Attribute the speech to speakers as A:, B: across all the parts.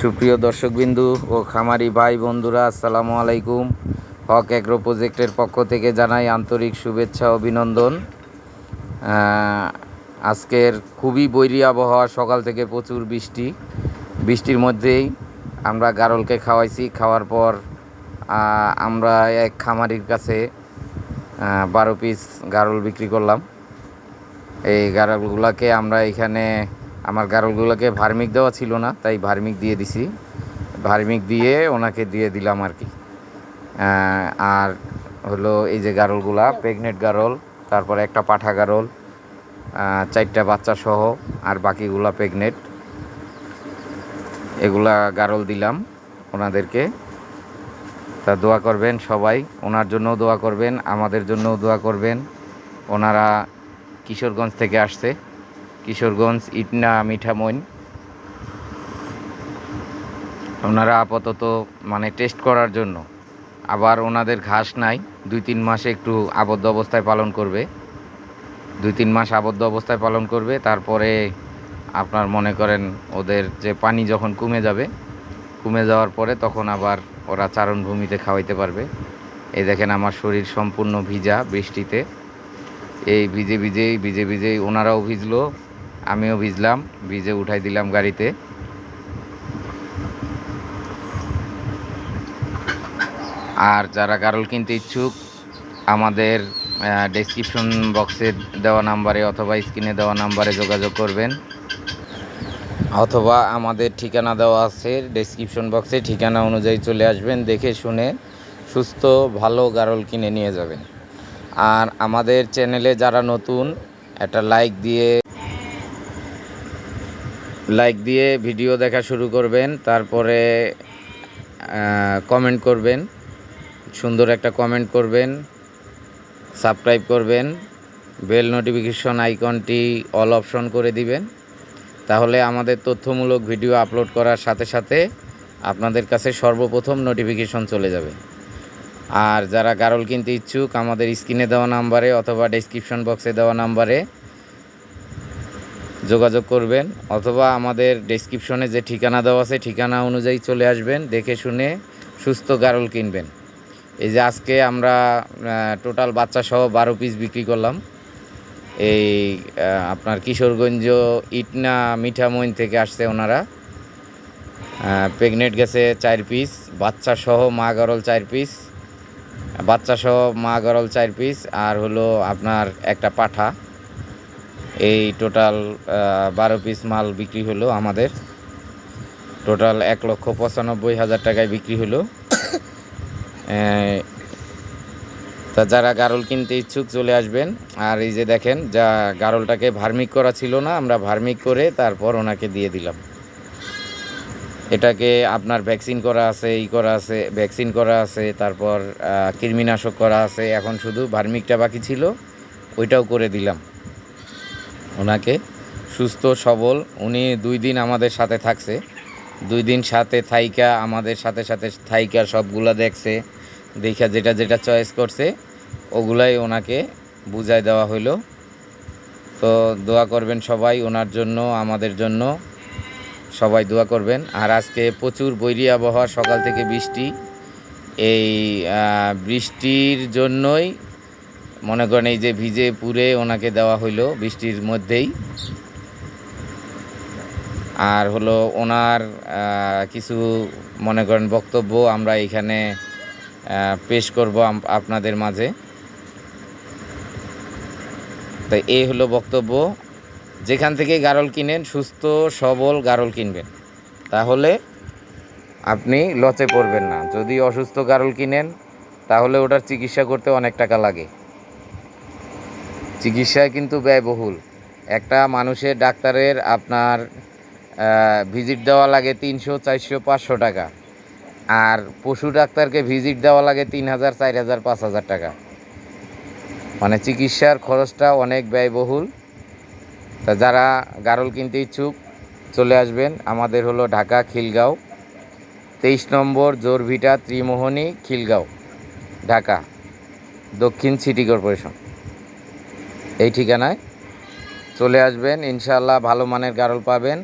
A: সুপ্রিয় দর্শকবিন্দু ও খামারি ভাই বন্ধুরা, আসসালামু আলাইকুম। হক অ্যাগ্রো প্রজেক্টের পক্ষ থেকে জানাই আন্তরিক শুভেচ্ছা, অভিনন্দন। আজকের খুবই বৈরী আবহাওয়া, সকাল থেকে প্রচুর বৃষ্টি। বৃষ্টির মধ্যেই আমরা গারলকে খাওয়াইছি। খাওয়ার পর আমরা এক খামারির কাছে বারো পিস গারল বিক্রি করলাম। এই গারলগুলোকে আমরা এখানে আমার গারলগুলোকে ভার্মিক দেওয়া ছিল না, তাই ভার্মিক দিয়ে দিছি। ভার্মিক দিয়ে ওনাকে দিয়ে দিলাম আর কি। আর হলো এই যে গারলগুলা, প্রেগনেন্ট গারল, তারপর একটা পাঠা গারল চারটা বাচ্চা সহ, আর বাকিগুলা প্রেগনেন্ট। এগুলা গারল দিলাম ওনাদেরকে। তা দোয়া করবেন সবাই, ওনার জন্যও দোয়া করবেন, আমাদের জন্যও দোয়া করবেন। ওনারা কিশোরগঞ্জ থেকে আসছে। কিশোরগঞ্জ, ইটনা, মিঠামইন। ওনারা আপাতত মানে টেস্ট করার জন্য। আবার ওনাদের ঘাস নাই, দুই তিন মাসে একটু আবদ্ধ অবস্থায় পালন করবে। দুই তিন মাস আবদ্ধ অবস্থায় পালন করবে, তারপরে আপনার মনে করেন ওদের যে পানি যখন কমে যাবে, কমে যাওয়ার পরে তখন আবার ওরা চারণভূমিতে খাওয়াইতে পারবে। এই দেখেন আমার শরীর সম্পূর্ণ ভিজা বৃষ্টিতে। এই ভিজে ভিজেই ভিজে ভিজেই ওনারাও ভিজলো আমিও ভিজলাম, ভিজে উঠাই দিলাম গাড়িতে। আর যারা গারল কিনতে ইচ্ছুক, আমাদের ডেসক্রিপশন বক্সে দেওয়া নাম্বারে অথবা স্ক্রিনে দেওয়া নাম্বারে যোগাযোগ করবেন। অথবা আমাদের ঠিকানা দেওয়া আছে ডেসক্রিপশন বক্সে ঠিকানা অনুযায়ী চলে আসবেন, দেখে শুনে সুস্থ, ভালো গারল কিনে নিয়ে যাবেন। আর আমাদের চ্যানেলে যারা নতুন, একটা লাইক দিয়ে লাইক দিয়ে ভিডিও দেখা শুরু করবেন, তারপরে কমেন্ট করবেন, সুন্দর একটা কমেন্ট করবেন সাবস্ক্রাইব করবেন বেল নোটিফিকেশন আইকনটি অল অপশন করে দিবেন, তাহলে আমাদের তথ্যমূলক ভিডিও আপলোড করার সাথে সাথে আপনাদের কাছে সর্বপ্রথম নোটিফিকেশন চলে যাবে। আর যারা গারল কিনতে ইচ্ছুক, আমাদের স্ক্রিনে দেওয়া নাম্বারে অথবা ডেসক্রিপশন বক্সে দেওয়া নাম্বারে যোগাযোগ করবেন অথবা আমাদের ডেসক্রিপশনে যে ঠিকানা দেওয়া আছে, ঠিকানা অনুযায়ী চলে আসবেন, দেখে শুনে সুস্থ গারল কিনবেন। এই যে আজকে আমরা টোটাল বাচ্চা সহ বারো পিস বিক্রি করলাম। এই আপনার কিশোরগঞ্জ ইটনা মিঠামইন থেকে আসছে ওনারা। প্রেগনেন্ট গেছে চার পিস বাচ্চা সহ মা গরল চার পিস বাচ্চা সহ মা গরল চার পিস আর হলো আপনার একটা পাঠা। এই টোটাল বারো পিস মাল বিক্রি হলো আমাদের। টোটাল এক লক্ষ পঁচানব্বই হাজার টাকায় বিক্রি হলো। তা যারা গারল কিনতে ইচ্ছুক চলে আসবেন। আর এই যে দেখেন, যা গারলটাকে ভার্মিক করা ছিল না, আমরা ভার্মিক করে তারপর ওনাকে দিয়ে দিলাম। এটাকে আপনার ভ্যাকসিন করা আছে, ই করা আছে, ভ্যাকসিন করা আছে, তারপর কৃমিনাশক করা আছে। এখন শুধু ভার্মিকটা বাকি ছিল, ওইটাও করে দিলাম। ওনাকে সুস্থ, সবল। উনি দুই দিন আমাদের সাথে থাকছে। দুই দিন সাথে থাইকা, আমাদের সাথে সাথে থাইকা সবগুলা দেখছে। দেখা যেটা যেটা চয়েস করছে, ওগুলাই ওনাকে বুঝাই দেওয়া হইল। তো দোয়া করবেন সবাই ওনার জন্য, আমাদের জন্য। সবাই দোয়া করবেন। আর আজকে প্রচুর বৈরী আবহাওয়া, সকাল থেকে বৃষ্টি। এই বৃষ্টির জন্যই মনে করেন এই যে ভিজে পুরে ওনাকে দেওয়া হইল বৃষ্টির মধ্যেই। আর হলো ওনার কিছু মনে করেন বক্তব্য আমরা এখানে পেশ করব আপনাদের মাঝে। তো এই হলো বক্তব্য। যেখান থেকে গারল কিনেন, সুস্থ, সবল গারল কিনবেন। তাহলে আপনি লচে পড়বেন না। যদি অসুস্থ গারল কিনেন, তাহলে ওটার চিকিৎসা করতে অনেক টাকা লাগে। চিকিৎসায় কিন্তু ব্যয়বহুল। একটা মানুষের ডাক্তারের আপনার ভিজিট দেওয়া লাগে তিনশো, চারশো, পাঁচশো টাকা। আর পশু ডাক্তারকে ভিজিট দেওয়া লাগে তিন হাজার চার হাজার পাঁচ হাজার টাকা। মানে চিকিৎসার খরচটা অনেক ব্যয়বহুল। তা যারা গারল কিনতে ইচ্ছুক, চলে আসবেন। আমাদের হলো ঢাকা খিলগাঁও। তেইশ নম্বর জোরভিটা ত্রিমোহনী খিলগাঁও, ঢাকা, দক্ষিণ সিটি কর্পোরেশন। এই ঠিকানায় চলে আসবেন ইনশাল্লাহ ভালো মানের গারল পাবেন।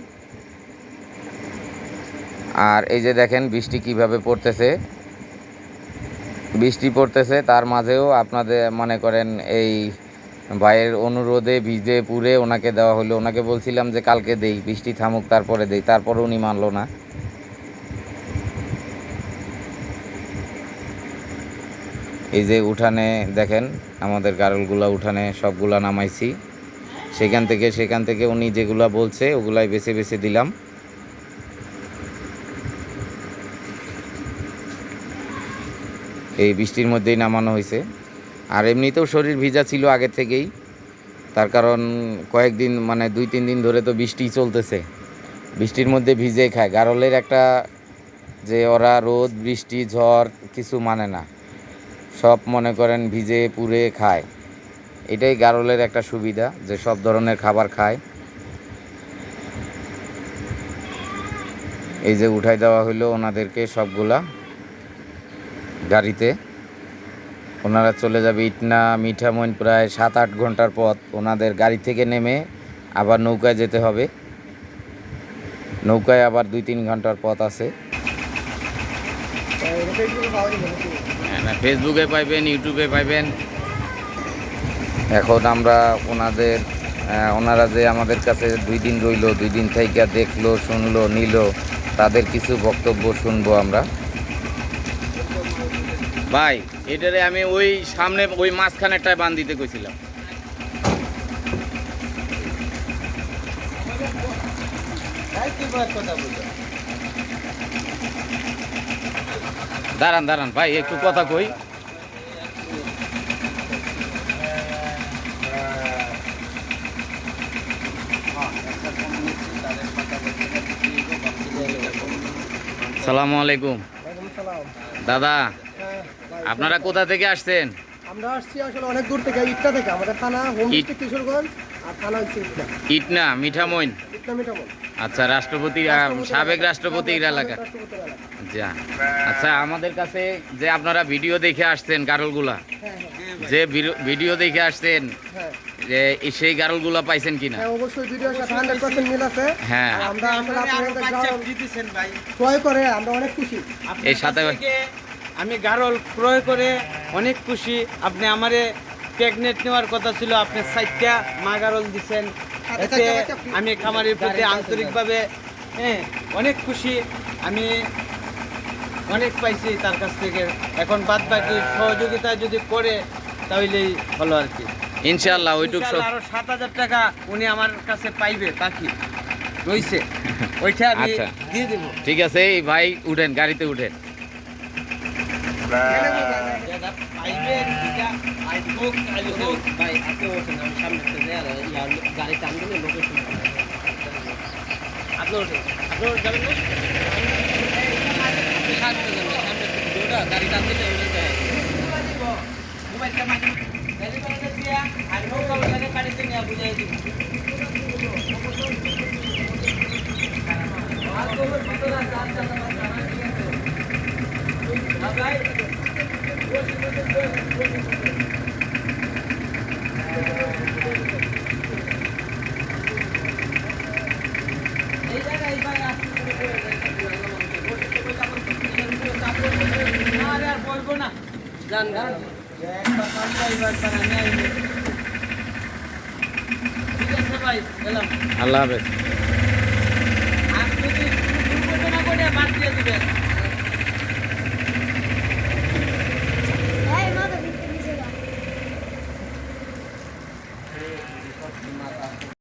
A: আর এই যে দেখেন বৃষ্টি কীভাবে পড়তেছে। বৃষ্টি পড়তেছে, তার মাঝেও আপনাদের মনে করেন এই ভাইয়ের অনুরোধে ভিজে পুড়ে ওনাকে দেওয়া হলো। ওনাকে বলছিলাম যে, কালকে দেই, বৃষ্টি থামুক, তারপরে দেই। তারপরে উনি মানলো না। এই যে উঠানে দেখেন, আমাদের গারলগুলা উঠানে সবগুলা নামাইছি। সেখান থেকে সেখান থেকে উনি যেগুলা বলছে, ওগুলাই বেছে বেছে দিলাম। এই বৃষ্টির মধ্যেই নামানো হয়েছে। আর এমনিতেও শরীর ভিজা ছিল আগে থেকেই। তার কারণ কয়েকদিন মানে দুই, তিন দিন ধরে তো বৃষ্টি চলতেছে। বৃষ্টির মধ্যে ভিজে খায়। গারলের একটা যে ওরা রোদ, বৃষ্টি, ঝড় কিছু মানে না। সব মনে করেন ভিজে পুড়ে খায়। এটাই গারলের একটা সুবিধা যে সব ধরনের খাবার খায়। এই যে উঠাই দেওয়া হলো ওনাদেরকে সবগুলা গাড়িতে। ওনারা চলে যাবে ইটনা, মিঠামইন প্রায় সাত আট ঘণ্টার পথ। ওনাদের গাড়ি থেকে নেমে আবার নৌকায় যেতে হবে। নৌকায় আবার দুই তিন ঘণ্টার পথ আছে। ফেসবুকে পাইবেন ইউটিউবে পাইবেন। এখন আমরা ওনাদের ওনারা যে আমাদের কাছে দুই দিন রইল, দুই দিন থেকে দেখল, শুনলো, নিল, তাদের কিছু বক্তব্য শুনব আমরা। ভাই, এটারে আমি ওই সামনে, ওই মাঝখানেরটায় বান দিতে কইছিলাম। দাঁড়ান দাঁড়ান ভাই একটু কথা কই। সালামু আলাইকুম। দাদা আপনারা কোথা থেকে আসছেন?
B: আমরা আসছি আসলে অনেক দূর থেকে ইটটা থেকে আমাদের থানা হোম ডিস্ট্রিক্ট কিশোরগঞ্জ। ইটনা
A: মিঠামইন? আচ্ছা রাষ্ট্রপতি সাবেক রাষ্ট্রপতির এলাকা। যা। আচ্ছা আমাদের কাছে যে আপনারা ভিডিও দেখে আসছেন গারলগুলা
B: হ্যাঁ হ্যাঁ।
A: যে ভিডিও- দেখে আসছেন
B: হ্যাঁ।
A: যে সেই গারলগুলা পাইছেন কিনা?
B: হ্যাঁ অবশ্যই ভিডিওর সাথে হান্ড্রেড পার্সেন্ট মিল আছে।
A: হ্যাঁ।
B: আর আমরা আপনাদের গাড়ল
C: দিতেছেন ভাই।
B: ক্রয় করে আমরা অনেক খুশি।
A: এই সাথে
C: আমি গারল ক্রয় করে অনেক খুশি। আপনি আমারে প্রেগনেন্ট নেওয়ার কথা ছিল আপনি সাইটটা মা গারল দিছেন এতে। আমি খামারের প্রতি আন্তরিকভাবে হ্যাঁ অনেক খুশি। আমি অনেক পাইছি তার কাছ থেকে। এখন বাদ বাকি সহযোগিতা যদি করে তাহলেই ভালো আর কি।
A: ইনশাল্লাহ ওইটুক সব
C: আরও সাত হাজার টাকা উনি আমার কাছে পাইবে বাকি রইছে। ওইটা আমি
A: আচ্ছা।
C: দিয়ে দেবো।
A: ঠিক আছে এই ভাই উঠেন গাড়িতে উঠেন।
C: পাইবেন ভাই আপনি ওঠেন আমি সামনে থেকে আর ইয়ার গাড়ি টান দিলে লোকেশন আপনি ওঠেন আপনি যাবেন না সামনে যাবেন সামনে ভিডিওটা গাড়ি টান দিলে ওটা যায় মোবাইলটা মাঝে গাড়ি বাড়াতে দিয়া আর নৌকা লাগে গাড়িতে নিয়ে বুঝাই দিব ভাই এই জায়গায় ভাই আসতে করে আরে আর বলব না জান জান একবার কামটা এবার বানানি আইবে ঠিক আছে ভাই গেলাম
A: আল্লাহ হাফেজ।
C: আর যদি দুর্ঘটনা করে বাদ দিয়ে দিবেন।